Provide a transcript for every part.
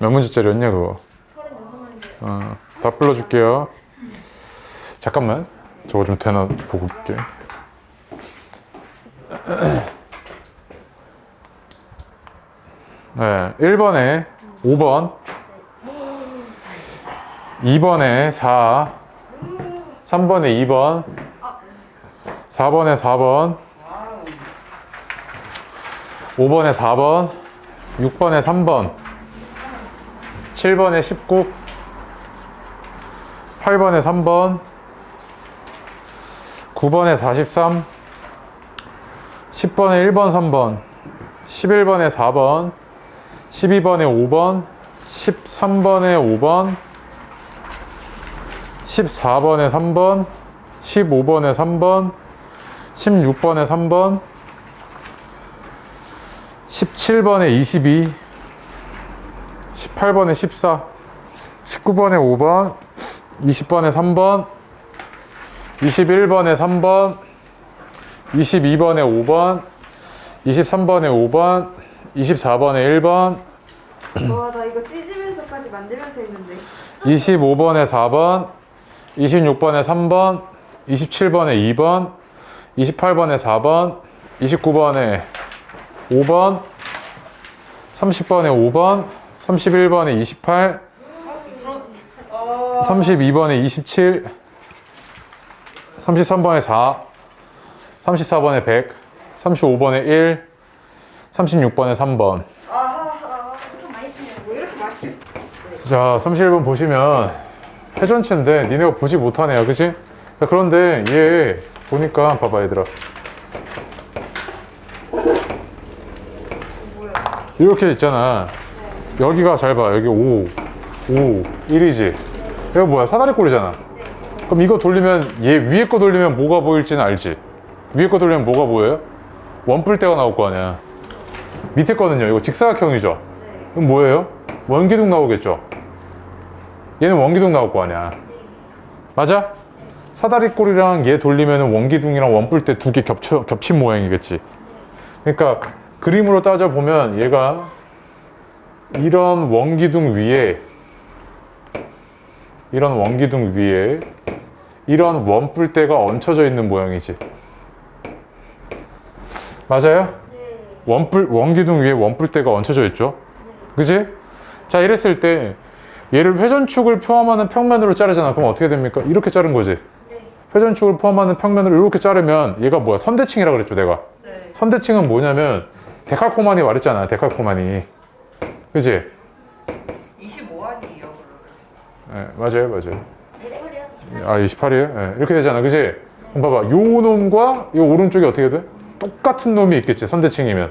몇 문제짜리였냐 그거. 36문제. 어, 다 불러줄게요. 잠깐만. 저거 좀 되나 보고 볼게. 네 1번에 5번. 2번에 4 3번에 2번. 4번에 4번. 5번에 4번. 6번에 3번 7번에 19 8번에 3번 9번에 43 10번에 1번 3번 11번에 4번 12번에 5번 13번에 5번 14번에 3번 15번에 3번 16번에 3번 17번에 22 18번에 14 19번에 5번 20번에 3번 21번에 3번 22번에 5번 23번에 5번 24번에 1번 와, 나 이거 찢으면서까지 만들면서 했는데. 25번에 4번 26번에 3번 27번에 2번 28번에 4번 29번에 5번 30번에 5번 31번에 28 32번에 27 33번에 4 34번에 100 35번에 1 36번에 3번 아, 좀 많이 치네요. 뭐 이렇게 많이 치자 31번 보시면 회전체인데 니네가 보지 못하네요 그치? 자, 그런데 얘 보니까 봐봐 얘들아 이렇게 있잖아 여기가 잘 봐. 여기 5 5 1이지. 이거 뭐야? 사다리 꼴이잖아. 그럼 이거 돌리면 얘 위에 거 돌리면 뭐가 보일지는 알지? 위에 거 돌리면 뭐가 보여요? 원뿔대가 나올 거 아니야. 밑에 거는요. 이거 직사각형이죠? 그럼 뭐예요? 원기둥 나오겠죠? 얘는 원기둥 나올 거 아니야. 맞아? 사다리 꼴이랑 얘 돌리면 원기둥이랑 원뿔대 두 개 겹친 모양이겠지. 그러니까 그림으로 따져보면 얘가 이런 원기둥 위에 이런 원기둥 위에 이런 원뿔대가 얹혀져 있는 모양이지 맞아요? 원뿔, 원기둥 위에 원뿔대가 얹혀져 있죠 그지? 자 이랬을 때 얘를 회전축을 포함하는 평면으로 자르잖아 그럼 어떻게 됩니까? 이렇게 자른 거지 회전축을 포함하는 평면으로 이렇게 자르면 얘가 뭐야? 선대칭이라 그랬죠 내가 네. 선대칭은 뭐냐면 데칼코마니 말했잖아 데칼코마니 그지? 25안이에요 그러면 네, 맞아요 맞아요 아 28이에요? 이렇게 되잖아 그지? 그럼 봐봐 요 놈과 요 오른쪽이 어떻게 돼? 똑같은 놈이 있겠지 선대칭이면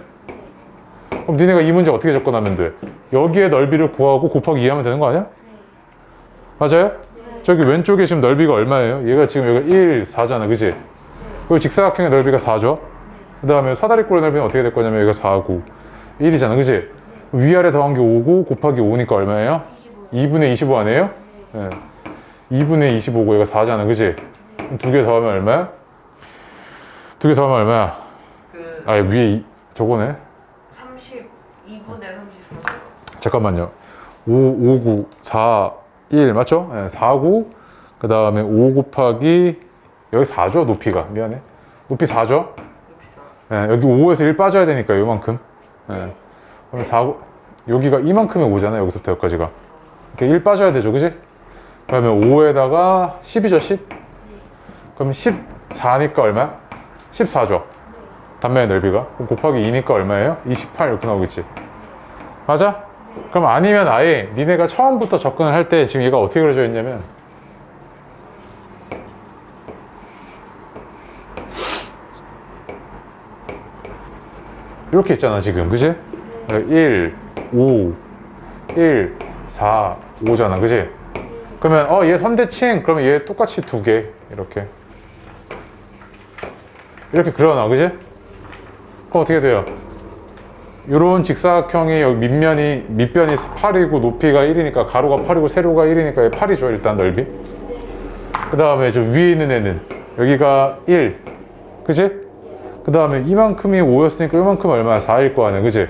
그럼 니네가 이 문제 어떻게 접근하면 돼? 여기에 넓이를 구하고 곱하기 2 하면 되는 거 아니야? 맞아요? 저기 왼쪽에 지금 넓이가 얼마예요? 얘가 지금 여기가 1, 4잖아 그지? 그리고 직사각형의 넓이가 4죠? 그 다음에 사다리꼴의 넓이는 어떻게 될 거냐면 여기가 4고 1이잖아 그지? 위아래 더한 게 5고 곱하기 5니까 얼마예요? 2분의 25 아니에요? 네. 2분의 25고 얘가 4잖아 그지? 두개 더하면 얼마야? 두 개 더하면 얼마야? 그 아 위에 이, 저거네 32분의 34 잠깐만요 5, 5, 9, 4, 1 맞죠? 네, 4, 9, 그 다음에 5 곱하기 여기 4죠 높이가 미안해 높이 4죠? 비싸 네, 여기 5에서 1 빠져야 되니까 요만큼 네. 그럼 4, 여기가 이만큼의 5잖아 여기서부터 여기까지가 이렇게 1 빠져야 되죠 그지? 그 다음에 5에다가 10이죠 10 그럼 14니까 얼마야? 14죠 단면의 넓이가 그럼 곱하기 2니까 얼마예요? 28 이렇게 나오겠지 맞아? 그럼 아니면 아예 니네가 처음부터 접근을 할 때 지금 얘가 어떻게 그려져 있냐면 이렇게 있잖아 지금 그지? 1, 5, 1, 4, 5잖아 그지? 그러면 어 얘 선대칭 그러면 얘 똑같이 두 개 이렇게 이렇게 그려놔 그지? 그럼 어떻게 돼요? 요런 직사각형이 여기 밑면이 밑변이 8이고 높이가 1이니까 가로가 8이고 세로가 1이니까 8이죠 일단 넓이 그 다음에 저 위에 있는 애는 여기가 1 그지? 그 다음에 이만큼이 5였으니까 이만큼 얼마야 4일 거 아니야 그지?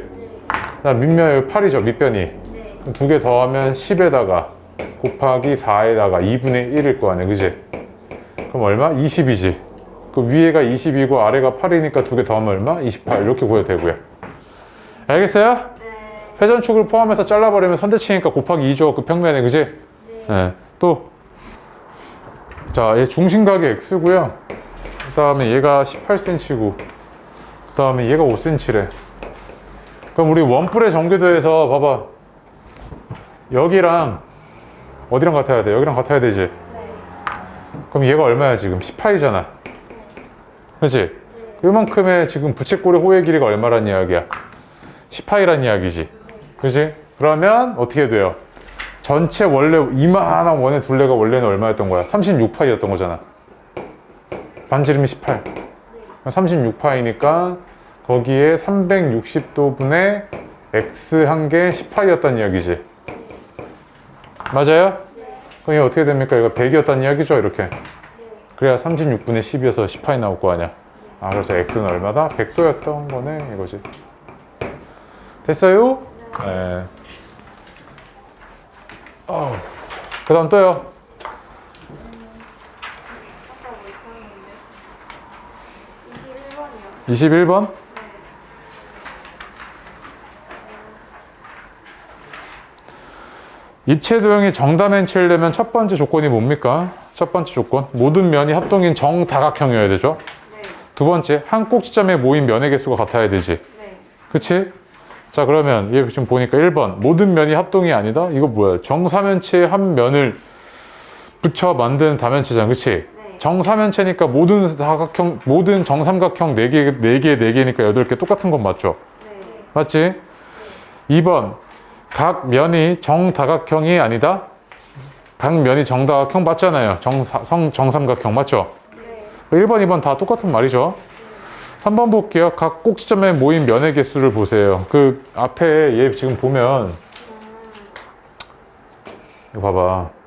그 다음 밑면 여기 8이죠 밑변이 두개 더하면 10에다가 곱하기 4에다가 2분의 1일 거 아니야 그지? 그럼 얼마? 20이지 그 위에가 20이고 아래가 8이니까 두 개 더하면 얼마? 28 이렇게 구해도 되고요 알겠어요? 네. 회전축을 포함해서 잘라버리면 선대칭이니까 곱하기 2죠 그 평면에 그지? 네. 또 자, 얘 중심각이 x고요. 그 다음에 얘가 18cm고, 그 다음에 얘가 5cm래. 그럼 우리 원뿔의 정교도에서 봐봐. 여기랑 어디랑 같아야 돼? 여기랑 같아야 되지? 네. 그럼 얘가 얼마야 지금? 18이잖아. 그치? 이만큼의 지금 부채꼴의 호의 길이가 얼마란 이야기야? 18이란 이야기지. 그치? 그러면 어떻게 돼요? 전체 원래 이만한 원의 둘레가 원래는 얼마였던 거야? 36파이였던 거잖아. 반지름이 18. 36파이니까 거기에 360도분의 x 한 개 10파이였단 이야기지. 맞아요? 그럼 이게 어떻게 됩니까? 이거 100이었단 이야기죠, 이렇게. 그래야 36분의 10이어서 10파이 나올 거 아니야. 아, 그래서 x는 얼마다? 100도였던 거네, 이거지. 됐어요? 네. 어, 그 다음 또요. 아까 뭐 있었는데. 21번이요. 21번. 입체 도형이 정다면체려면 첫 번째 조건이 뭡니까? 첫 번째 조건. 모든 면이 합동인 정다각형이어야 되죠. 네. 두 번째, 한 꼭지점에 모인 면의 개수가 같아야 되지. 네. 그치? 자, 그러면 얘 지금 보니까 1번. 모든 면이 합동이 아니다? 이거 뭐야? 정사면체의 한 면을 붙여 만든 다면체잖아. 그치? 네. 정사면체니까 모든 사각형, 모든 정삼각형 4개, 4개, 4개니까 8개 똑같은 건 맞죠? 네. 맞지? 2번. 각 면이 정다각형이 아니다? 각 면이 정다각형 맞잖아요. 정사, 성, 정삼각형 맞죠? 네. 1번, 2번 다 똑같은 말이죠. 3번 볼게요. 각 꼭지점에 모인 면의 개수를 보세요. 그 앞에 얘 지금 보면 이거 봐봐.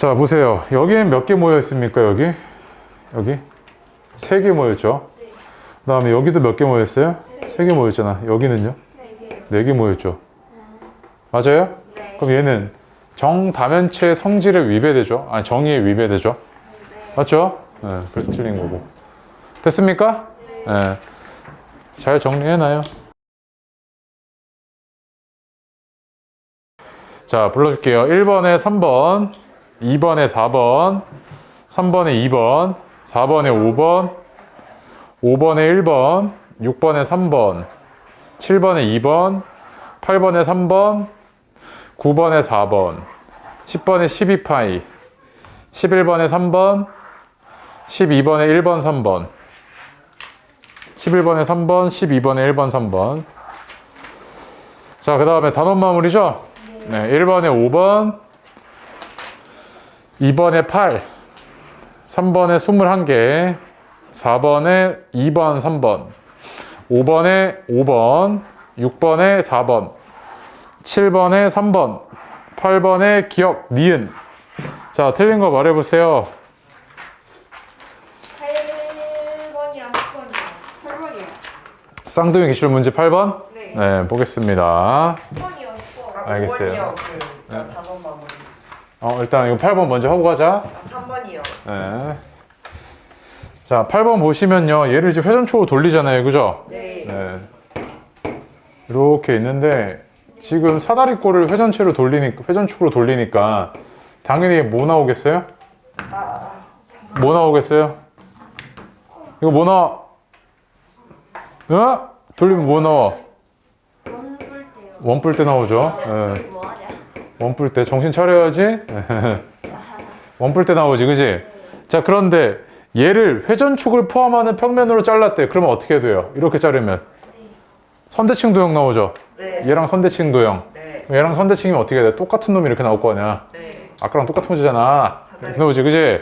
자, 보세요. 여기엔 몇 개 모여 있습니까? 여기? 여기? 세 개 모였죠? 그 다음에 여기도 몇 개 모였어요? 세 개 모였잖아. 여기는요? 네 개. 네개 모였죠. 맞아요? 네. 그럼 얘는 정다면체 성질에 위배되죠? 아니, 정의에 위배되죠? 네. 맞죠? 네, 그래서 틀린 거고. 됐습니까? 네. 잘 정리해놔요. 자, 불러줄게요. 1번에 3번, 2번에 4번, 3번에 2번, 4번에 5번, 5번에 1번, 6번에 3번, 7번에 2번, 8번에 3번, 9번에 4번, 10번에 12파이, 11번에 3번, 12번에 1번, 3번, 11번에 3번, 12번에 1번, 3번. 자, 그 다음에 단원 마무리죠? 네, 1번에 5번, 2번에 8, 3번에 21개, 4번에 2번, 3번, 5번에 5번, 6번에 4번, 7번에 3번, 8번에 기억, 니은. 자, 틀린 거 말해보세요. 8번이랑 10번이요. 8번이요. 쌍둥이 기출 문제 8번? 네. 네, 보겠습니다. 10번이요. 10번. 아, 알겠어요. 5번이요. 그 단원 마무리. 어, 일단 이거 8번 먼저 하고 가자. 3번이요. 네. 자, 8번 보시면요. 얘를 이제 회전축으로 돌리잖아요. 그죠? 네. 네. 이렇게 있는데 지금 사다리꼴을 회전체로 돌리니까 회전축으로 돌리니까 당연히 뭐 나오겠어요? 아, 뭐 나오겠어요? 이거 뭐 나와? 어? 돌리면 뭐 나와? 원뿔 때요. 원뿔 때 나오죠. 네. 원뿔 때 정신 차려야지. 원뿔 때 나오지, 그지? 자, 그런데 얘를 회전축을 포함하는 평면으로 잘랐대. 그러면 어떻게 돼요? 이렇게 자르면 선대칭 도형 나오죠. 네. 얘랑 선대칭 도형. 네. 얘랑 선대칭이면 어떻게 돼? 똑같은 놈이 이렇게 나올 거 아니야. 네. 아까랑 똑같은 문제잖아. 이렇게 나오지, 그지?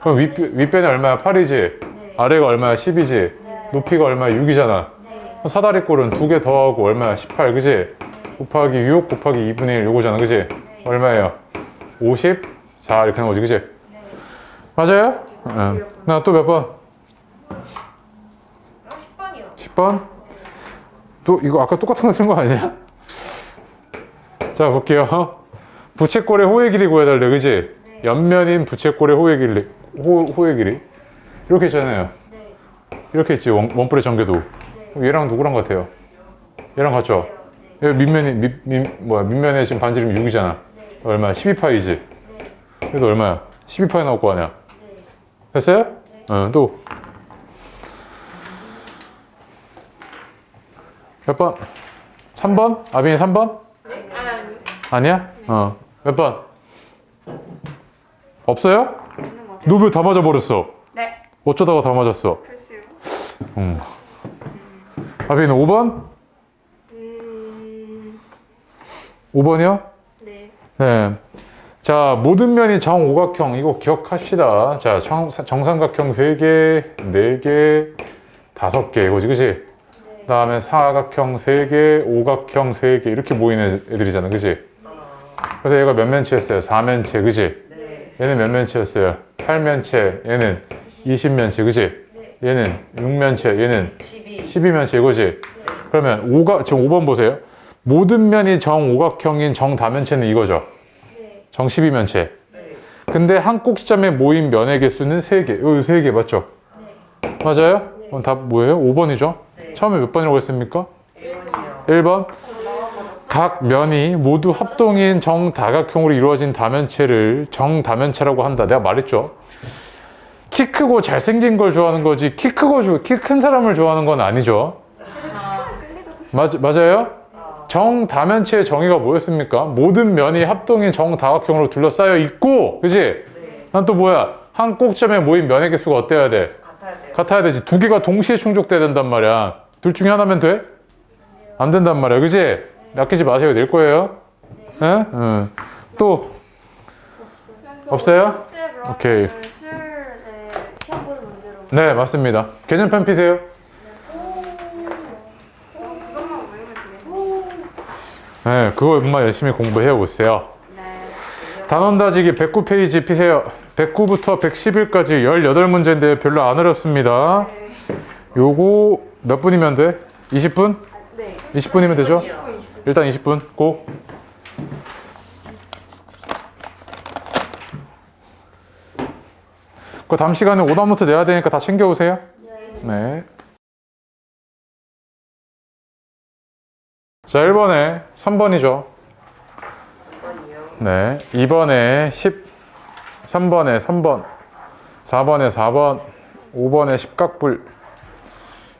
그럼 윗, 윗변이 얼마야? 8이지? 네. 아래가 얼마야? 10이지? 네. 높이가 얼마야? 6이잖아. 네. 사다리꼴은 두 개 더하고 얼마야? 18, 그지? 곱하기 6 곱하기 2분의 1 요거잖아 그지? 얼마예요? 54 이렇게 나오지 그지? 네. 맞아요? 응. 나또 몇 번? 어, 10번이요. 10번? 또 이거 아까 똑같은 거 쓴 거 아니야? 자 볼게요 부채꼴의 호의 길이 구해달래 그지? 네. 옆면인 부채꼴의 호의 길이 호, 호의 길이 이렇게 했잖아요 네. 이렇게 했지 원, 원뿔의 전개도 그럼 얘랑 누구랑 같아요? 얘랑 같죠? 밑면이 밑, 밑 뭐야 밑면에 지금 반지름 6이잖아 네. 얼마야? 12파이지 네. 그래도 얼마야? 12파이 나올 거 아니야 네. 됐어요? 어, 또. 몇 번? 3번? 아빈이 3번? 네. 아니 아니. 아니야? 어. 몇 번? 없어요? 노벨 다 맞아버렸어. 네. 어쩌다가 다 맞았어. 글쎄요. 음. 아빈이 5번? 음. 5번이요? 네. 네. 자, 모든 면이 정오각형. 이거 기억합시다. 자, 정, 정삼각형 3개, 4개, 5개. 이거지, 그지? 네. 그 다음에 사각형 3개, 오각형 3개 이렇게 모이는 애들이잖아 그지? 어. 그래서 얘가 몇 면체였어요? 4면체 그지? 네. 얘는 몇 면체였어요? 8면체 얘는 20면체 그지? 네. 얘는 6면체 얘는 12. 12면체 이거지? 그러면 오각 지금 5번 보세요 모든 면이 정오각형인 정다면체는 이거죠 네. 정 12면체 네. 근데 한 꼭지점에 모인 면의 개수는 3개 여기 3개 맞죠? 네. 맞아요? 그럼 답 뭐예요? 5번이죠? 네. 처음에 몇 번이라고 했습니까? 1번이요. 1번 각 면이 모두 합동인 정다각형으로 이루어진 다면체를 정다면체라고 한다. 내가 말했죠. 키 크고 잘생긴 걸 좋아하는 거지 키 크고 키 큰 사람을 좋아하는 건 아니죠. 맞, 맞아요? 아. 정다면체의 정의가 뭐였습니까? 모든 면이 합동인 정다각형으로 둘러싸여 있고, 그지? 네. 난또 뭐야? 한 꼭점에 모인 면의 개수가 어때야 돼? 같아야 돼요. 같아야 되지. 두 개가 동시에 충족돼야 된단 말이야. 둘 중에 하나면 돼? 안 된단 말이야. 그지? 아끼지 마세요. 낼 거예요. 예? 응. 또, 없어요? 숙제 그러면 오케이. 네, 맞습니다. 개념편 피세요. 그것만 외우면 되겠네. 네, 그거만 열심히 공부해 보세요. 네. 단원 다지기 109페이지 피세요. 109부터 111까지 18문제인데 별로 안 어렵습니다. 요거 몇 분이면 돼? 20분? 네. 20분이면 되죠? 20분, 20분. 일단 20분 고. 그 다음 시간에 오답노트 내야 되니까 다 챙겨 오세요. 네. 자, 1번에 3번이죠. 2번이요. 네. 2번에 10, 3번에 3번, 4번에 4번, 5번에 10각불,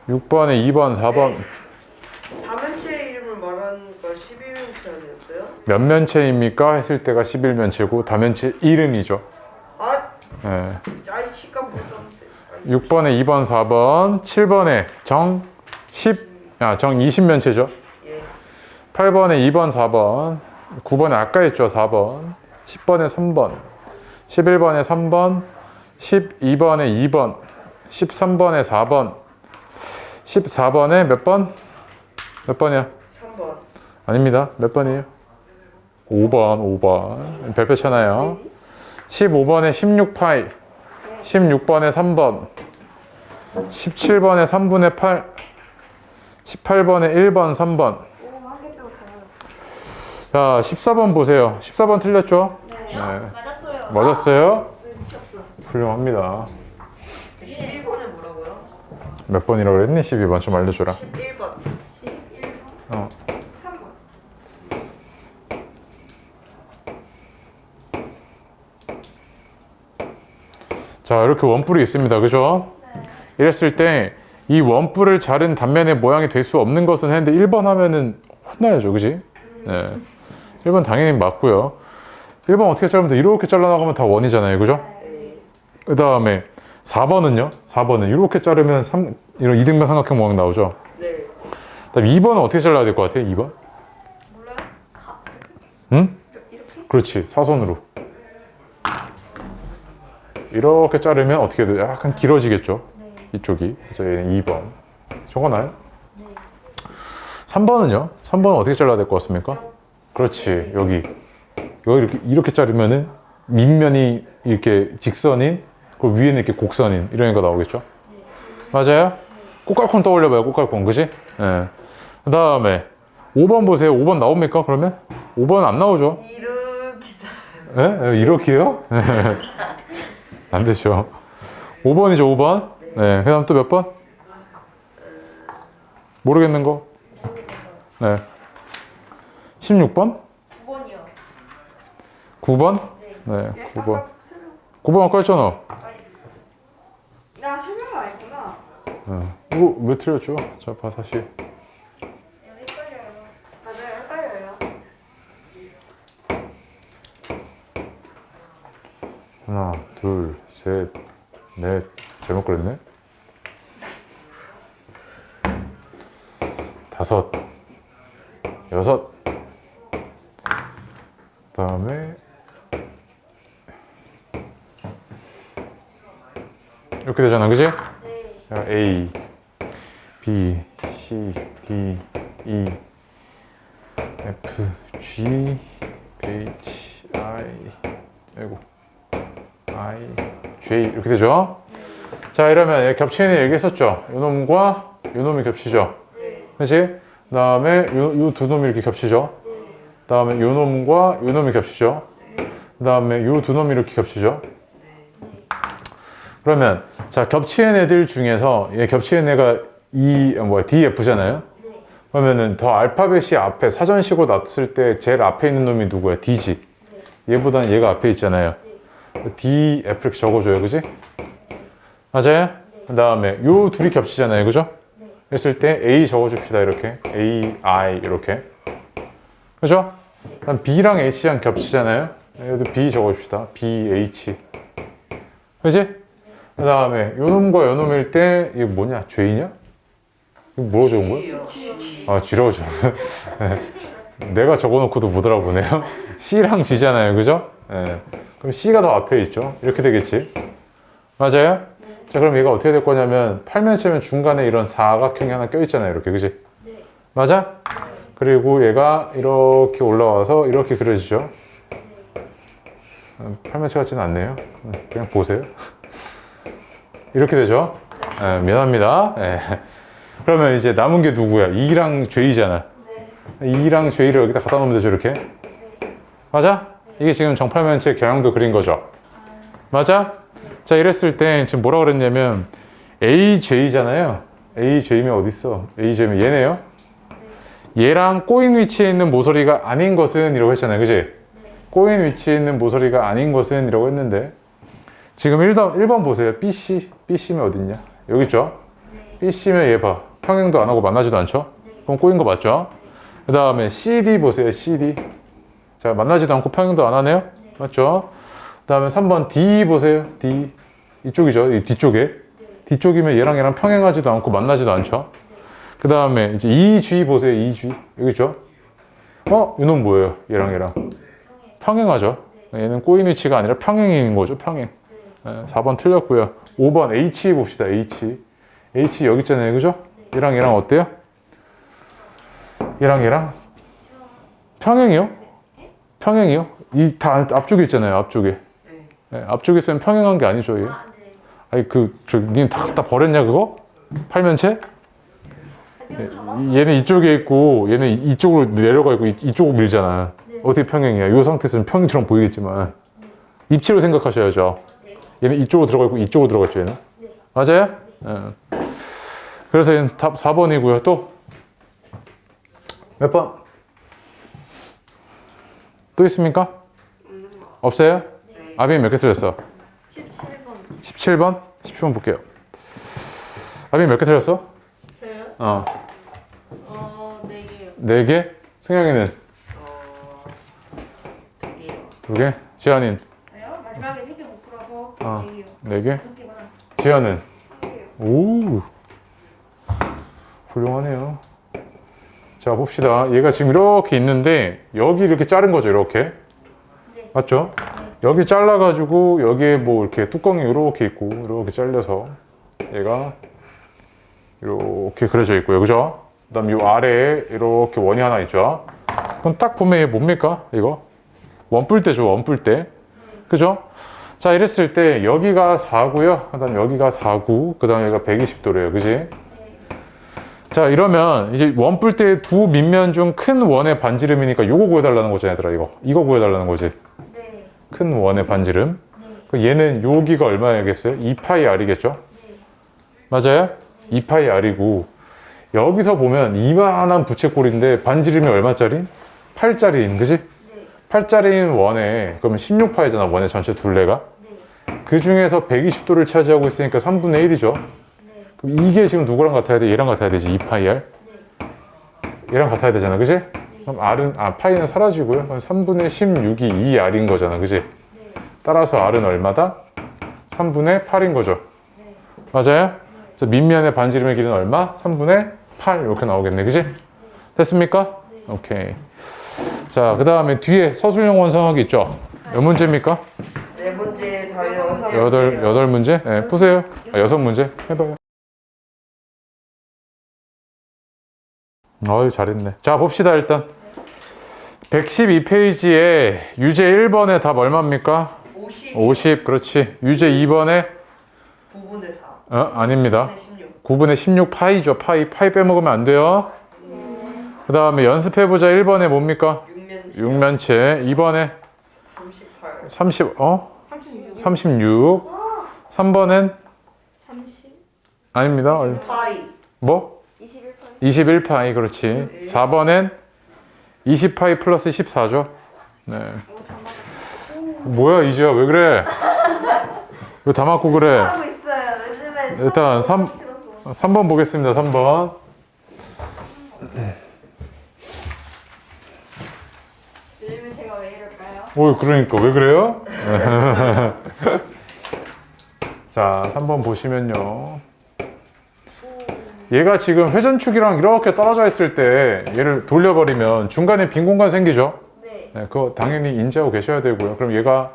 6번에 2번, 4번. 다면체 이름을 말하는 거 11면체 아니었어요? 몇 면체입니까? 했을 때가 11면체고 다면체 이름이죠. 아, 네. 아이 시간 못 썼는데. 6번에 2번, 4번, 7번에 정 10, 아, 정 20면체죠. 예. 8번에 2번, 4번, 9번에 아까 했죠, 4번, 10번에 3번, 11번에 3번, 12번에 2번, 13번에 4번, 14번에 몇 번? 몇 번이야? 3번. 아닙니다. 몇 번이에요? 5번, 5번. 별표 쳐놔요. 15번에 16파이, 16번에 3번, 17번에 3분의 8, 18번에 1번, 3번. 오, 한 개 빼고 다 맞았어. 자, 14번 보세요. 14번 틀렸죠? 네. 네. 맞았어요. 맞았어요? 왜 밑이 없어? 훌륭합니다. 11번에 뭐라고요? 몇 번이라고 그랬니? 12번 좀 알려줘라. 11번. 11번. 어. 3번. 자, 이렇게 원뿔이 있습니다. 그죠? 네. 이랬을 때 이 원뿔을 자른 단면의 모양이 될 수 없는 것은 했는데 1번 하면은 혼나야죠. 그지? 네. 1번 당연히 맞고요. 1번 어떻게 자르면 돼? 이렇게 잘라나가면 다 원이잖아요. 그죠? 네. 그 다음에 4번은요? 4번은 이렇게 자르면 3, 이런 이등변 삼각형 모양 나오죠? 네. 그다음 2번은 어떻게 잘라야 될 것 같아요? 2번? 몰라요? 가. 응? 이렇게? 그렇지. 사선으로. 이렇게 자르면 어떻게 돼요? 약간 길어지겠죠? 네. 이쪽이. 그래서 얘는 2번. 적어놔요? 네. 3번은요? 3번은 어떻게 잘라야 될 것 같습니까? 그렇지 여기 여기 이렇게 이렇게 자르면은 밑면이 이렇게 직선인 그리고 위에는 이렇게 곡선인 이런 애가 나오겠죠? 맞아요? 꽃갈콘 떠올려봐요 꽃갈콘 그지? 예. 그 다음에 5번 보세요 5번 나옵니까 그러면? 5번 안 나오죠? 이렇게 잘. 예? 예, 이렇게요? 안 되죠 5번이죠 5번 네. 그 다음 또 몇 번? 모르겠는 거? 네. 16번? 9번이요. 9번? 네, 9번. 9번 아까 했잖아. 나 설명을 안 했구나. 어. 이거 왜 틀렸죠? 자, 봐, 다시. 헷갈려요. 맞아요, 헷갈려요. 하나, 둘, 셋, 넷. 잘못 그랬네? 다섯, 여섯. 그 다음에 이렇게 되잖아, 그지? 네. 자, A, B, C, D, E, F, G, H, I, 아이고, I, J 이렇게 되죠? 자, 이러면 얘 겹치는 얘기했었죠? 요 놈과 요 놈이 겹치죠? 그렇지? 그 다음에 요 두 놈이 이렇게 겹치죠? 그 다음에 요 놈과 요 놈이 겹치죠? 그 다음에 요 두 놈이 이렇게 겹치죠? 그러면 자 겹치는 애들 중에서 얘 겹치는 애가 E 뭐야 DF잖아요. 그러면은 더 알파벳이 앞에 사전식으로 놨을 때 제일 앞에 있는 놈이 누구야? D지. 얘보다는 얘가 앞에 있잖아요. D, F 이렇게 적어줘요, 그지? 맞아요? 그 다음에 요 둘이 겹치잖아요, 그죠? 그랬을 때 A 적어줍시다, 이렇게. A, I 이렇게. 그죠? 그다음 B랑 H랑 겹치잖아요. 여기도 B 적어줍시다. B, H. 그지? 그 다음에 요놈과 요놈일 때 이게 뭐냐? 죄이냐? 이거 뭐로 적은 거야? 아 쥐라고 줘. 내가 적어놓고도 못 알아보네요. C랑 G잖아요, 그죠? 예. 그럼 C가 더 앞에 있죠. 이렇게 되겠지. 맞아요? 자, 그럼 얘가 어떻게 될 거냐면 팔면체면 중간에 이런 사각형이 하나 껴있잖아요, 이렇게, 그지? 맞아? 그리고 얘가 이렇게 올라와서 이렇게 그려지죠. 음, 팔면체 같지는 않네요. 음, 그냥 보세요. 이렇게 되죠. 예, 미안합니다. 예. 그러면 이제 남은 게 누구야? 이랑 죄이잖아. 이랑 죄이를 여기다 갖다 놓으면 되죠, 이렇게. 맞아? 이게 지금 정팔면체 경향도 그린 거죠. 맞아? 자, 이랬을 때 지금 뭐라 그랬냐면 AJ잖아요. AJ면 어디 있어? AJ면 얘네요. 얘랑 꼬인 위치에 있는 모서리가 아닌 것은 이라고 했잖아요. 그지? 꼬인 위치에 있는 모서리가 아닌 것은 이라고 했는데 지금 1번, 1번 보세요. BC. BC면 어딨냐? 여기 있죠? BC면 얘 봐. 평행도 안 하고 만나지도 않죠? 그럼 꼬인 거 맞죠? 그 다음에 CD 보세요. CD. 자, 만나지도 않고 평행도 안 하네요? 맞죠? 그 다음에 3번 D 보세요. D. 이쪽이죠. 이 뒤쪽에. 뒤쪽이면 얘랑 얘랑 평행하지도 않고 만나지도 않죠? 그 다음에 이제 EG 보세요. EG. 여기 있죠? 어? 이놈 뭐예요? 얘랑 얘랑. 평행하죠? 얘는 꼬인 위치가 아니라 평행인 거죠. 평행. 네, 4번 틀렸고요. 5번 H 봅시다. H. H 여기 있잖아요. 그죠? 얘랑 얘랑 어때요? 얘랑 얘랑 평행이요? 평행이요? 이 다 앞쪽에 있잖아요. 앞쪽에. 네. 네, 앞쪽에 있으면 평행한 게 아니죠. 얘. 아, 네. 아니 그저니다 버렸냐 그거? 팔면체? 봤어요. 얘는 이쪽에 있고 얘는 이- 이쪽으로 내려가 있고 이- 이쪽으로 밀잖아. 어떻게 평행이야? 이 상태에서는 평행처럼 보이겠지만 입체로 생각하셔야죠. 얘는 이쪽으로 들어가 있고 이쪽으로 들어가 있죠. 얘는 맞아요? 예. 그래서 얘는 답 4번이고요. 또 몇 번? 또 있습니까? 없어요? 아빈 몇개 틀렸어? 17번. 17번? 17번 볼게요. 아빈 몇개 틀렸어? 저요? 어, 어, 4개요. 4개? 승영이는 어. 되게요. 2개? 지한이는 왜요? 마지막에 3개 못 풀어서 아. 4개요. 4개? 5개구나. 지한은? 오, 훌륭하네요. 자, 봅시다. 얘가 지금 이렇게 있는데, 여기 이렇게 자른 거죠, 이렇게. 네. 맞죠? 여기 잘라가지고, 여기에 뭐 이렇게 뚜껑이 이렇게 있고, 이렇게 잘려서, 얘가 이렇게 그려져 있고요. 그죠? 그 다음 요 아래에 이렇게 원이 하나 있죠. 그럼 딱 보면 뭡니까? 이거 원뿔 때죠. 원뿔 때. 그죠? 자 이랬을 때 여기가 4고요. 그 다음 여기가 4구. 그 다음 여기가 120도래요. 그지? 자 이러면 이제 원뿔 때 두 밑면 중 큰 원의 반지름이니까 요거 구해달라는 거죠 얘들아 이거 이거 구해달라는 거지 네. 큰 원의 반지름 네. 그 얘는 여기가 얼마야겠어요? 2파이 r이겠죠? 맞아요? 2파이 r이고 여기서 보면 이만한 부채꼴인데 반지름이 얼마짜리? 8짜리인 그지? 네. 8짜리인 원에 그러면 16파이잖아 원의 전체 둘레가 네. 그 중에서 120도를 차지하고 있으니까 3분의 1이죠 네. 그럼 이게 지금 누구랑 같아야 돼? 얘랑 같아야 되지 2파이 r 네. 얘랑 같아야 되잖아 그지? 그럼 r은 아 파이는 사라지고요 그럼 3분의 16이 2r인 거잖아 그지? 네. 따라서 r은 얼마다? 3분의 8인 거죠 네. 맞아요? 그래서 밑면의 반지름의 길이는 얼마? 3분의 8 이렇게 나오겠네 그지? 됐습니까? 오케이 자 그 다음에 뒤에 서술형 원상하기 있죠? 몇 문제입니까? 네 문제 다 여섯 여덟. 여덟 문제? 네, 푸세요 아, 여섯 문제? 해봐요 어유 잘했네 자 봅시다 일단 112페이지에 유제 1번의 답 얼마입니까? 50 50 그렇지 유제 2번에 9분의 4 어? 아닙니다 9분의 16 9분의 16 파이죠. 파이. 파이 빼먹으면 안 돼요. 그 다음에 연습해보자 1번에 뭡니까? 6면 육면체. 2번에 38 30, 어? 36. 36. 3번엔 30. 아닙니다. 얼- 파이 뭐? 21번. 21파이. 그렇지. 4번엔 20파이 플러스 14죠. 네. 뭐야, 이지야. 왜 그래? 왜 다 맞고 그래? 일단 수업 너무 삼- 싫어서. 3번 보겠습니다. 3번. 요즘에 제가 왜 이럴까요? 오, 그러니까 왜 그래요? 자, 3번 보시면요. 얘가 지금 회전축이랑 이렇게 떨어져 있을 때 얘를 돌려버리면 중간에 빈 공간 생기죠? 네. 네, 그거 당연히 인지하고 계셔야 되고요. 그럼 얘가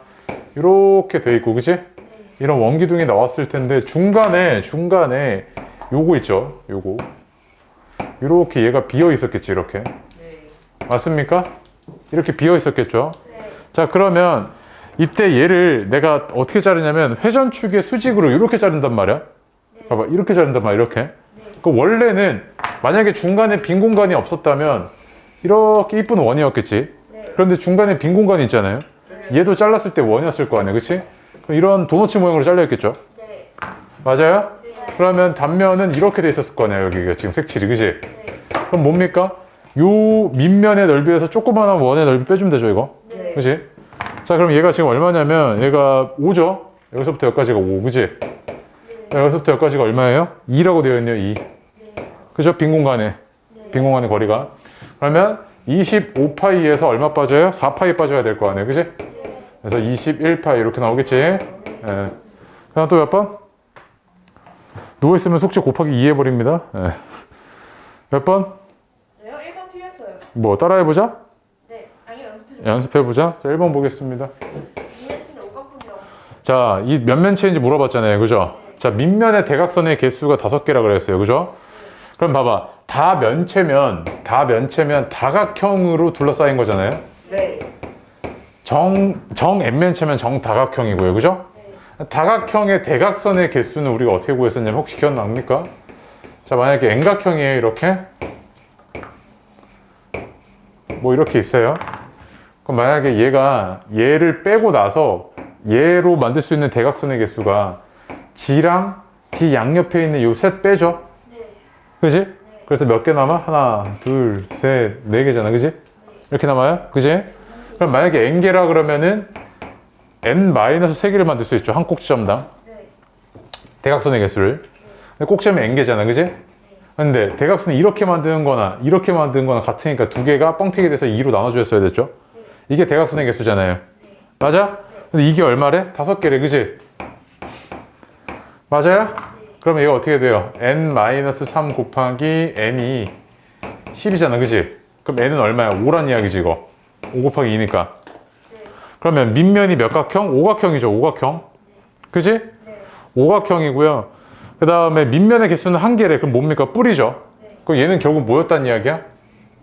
이렇게 돼 있고, 그치? 이런 원기둥이 나왔을 텐데 중간에 중간에 요거 있죠? 요거. 이렇게 얘가 비어 있었겠지, 이렇게. 네 맞습니까? 이렇게 비어 있었겠죠? 네. 자 그러면 이때 얘를 내가 어떻게 자르냐면 회전축의 수직으로 이렇게 자른단 말이야 봐봐 이렇게 자른단 말이야 이렇게 그 원래는 만약에 중간에 빈 공간이 없었다면 이렇게 이쁜 원이었겠지 네. 그런데 중간에 빈 공간이 있잖아요 얘도 잘랐을 때 원이었을 거 아니야 그치? 그럼 이런 도너츠 모양으로 잘려 있겠죠 네. 맞아요? 네. 그러면 단면은 이렇게 돼 있었을 거 아니야 여기가 지금 색칠이? 네. 그럼 뭡니까? 요 밑면의 넓이에서 조그마한 원의 넓이 빼주면 되죠 이거 네. 그지? 자, 그럼 얘가 지금 얼마냐면 얘가 5죠? 여기서부터 여기까지가 5, 그지? 자, 여기서부터 여기까지가 얼마예요? 2라고 되어 있네요, 2. 그죠? 빈 공간에. 빈 공간의 거리가. 그러면 25파이에서 얼마 빠져요? 4파이 빠져야 될 거 아니에요, 그지? 그래서 21파이 이렇게 나오겠지? 예. 그다음 또 몇 번? 누워있으면 숙제 곱하기 2 해버립니다. 예. 몇 번? 네요? 1번 틀렸어요. 뭐 따라해보자? 네. 아니 연습해. 연습해보자. 자, 1번 보겠습니다. 오각분이라고. 자, 이 몇 면체인지 물어봤잖아요. 그죠? 자, 밑면의 대각선의 개수가 다섯 개라 그랬어요. 그죠? 그럼 봐봐. 다 면체면, 다 면체면 다각형으로 둘러싸인 거잖아요. 네 정, 정 N면체면 정다각형이고요. 그죠? 다각형의 대각선의 개수는 우리가 어떻게 구했었냐면 혹시 기억납니까? 자, 만약에 N각형이에요. 이렇게. 뭐 이렇게 있어요. 그럼 만약에 얘가 얘를 빼고 나서 얘로 만들 수 있는 대각선의 개수가 G랑 G 양옆에 있는 요 셋 빼죠? 네. 그지? 그래서 몇 개 남아? 하나, 둘, 셋, 네 개잖아. 그지? 이렇게 남아요? 그지? 그럼 만약에 n개라 그러면은 n-3개를 만들 수 있죠. 한 꼭지점당. 네. 대각선의 개수를. 근데 꼭지점이 n개잖아. 그지? 근데 대각선이 이렇게 만드는 거나 이렇게 만드는 거나 같으니까 두 개가 뻥튀기 돼서 2로 나눠줬어야 됐죠. 이게 대각선의 개수잖아요. 맞아? 근데 이게 얼마래? 다섯 개래. 그지? 맞아요? 그럼 얘가 어떻게 돼요? n-3 곱하기 n이 10이잖아. 그지? 그럼 n은 얼마야? 5란 이야기지 이거. 5 곱하기 2니까. 그러면 밑면이 몇 각형? 오각형이죠. 오각형. 그지? 네. 오각형이고요. 그 다음에 밑면의 개수는 한 개래. 그럼 뭡니까? 뿔이죠. 네. 그럼 얘는 결국 뭐였단 이야기야?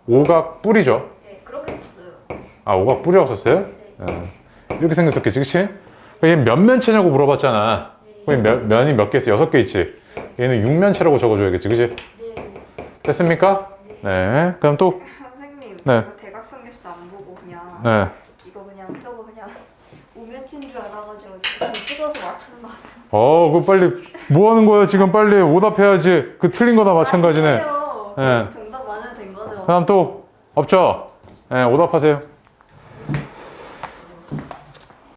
오각 뿌리죠. 네, 그렇게 썼어요. 아, 오각 뿌리라고 썼어요? 예. 이렇게 생겼었겠지, 그치? 얘몇 면체냐고 물어봤잖아. 그럼 면, 면이 몇 개 있어? 여섯 개 있지? 얘는 육면체라고 적어줘야겠지, 그치? 네. 됐습니까? 네. 그럼 또, 선생님 네. 이거 대각선계수 안 보고 그냥 네. 이거 그냥 펴고 그냥 우면친 줄 알아가지고 좀 찍어서 맞추는 거 같아요. 어, 그 빨리, 뭐 하는 거야? 지금 빨리 오답해야지. 그 틀린 거다 마찬가지네. 아니에요. 네. 정답 맞으면 된 거죠. 다음 또, 없죠? 네, 오답하세요.